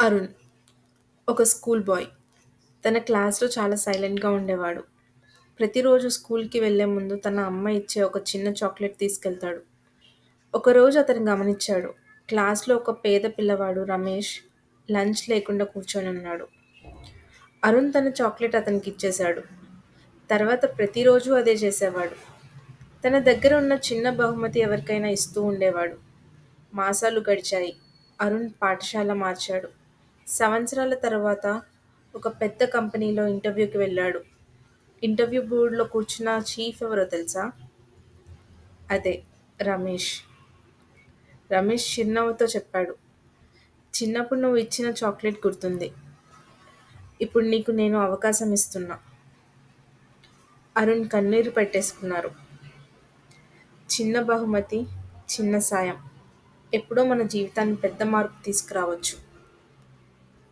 అరుణ్ ఒక school bye. తన క్లాస్లో చాలా సైలెంట్గా ఉండేవాడు. ప్రతిరోజు స్కూల్కి వెళ్ళే ముందు తన అమ్మ ఇచ్చే ఒక చిన్న చాక్లెట్ తీసుకెళ్తాడు. ఒకరోజు అతను గమనించాడు క్లాస్లో ఒక పేద పిల్లవాడు రమేష్ లంచ్ లేకుండా కూర్చొని ఉన్నాడు. అరుణ్ తన చాక్లెట్ అతనికి ఇచ్చేశాడు. తర్వాత ప్రతిరోజు అదే చేసేవాడు. తన దగ్గర ఉన్న చిన్న బహుమతి ఎవరికైనా ఇస్తూ ఉండేవాడు. మాసాలు గడిచాయి. అరుణ్ పాఠశాల మార్చాడు. సంవత్సరాల తర్వాత ఒక పెద్ద కంపెనీలో ఇంటర్వ్యూకి వెళ్ళాడు. ఇంటర్వ్యూ బోర్డులో కూర్చున్న చీఫ్ ఎవరో తెలుసా? అదే రమేష్. రమేష్ చిరునవ్వుతో చెప్పాడు చిన్నప్పుడు నువ్వు ఇచ్చిన చాక్లెట్ గుర్తుంది. ఇప్పుడు నీకు నేను అవకాశం ఇస్తున్నా. అరుణ్ కన్నీరు పెట్టేసుకున్నారు. చిన్న బహుమతి చిన్న సాయం. ఎప్పుడో మన జీవితాన్ని పెద్ద మార్పు తీసుకురావచ్చు.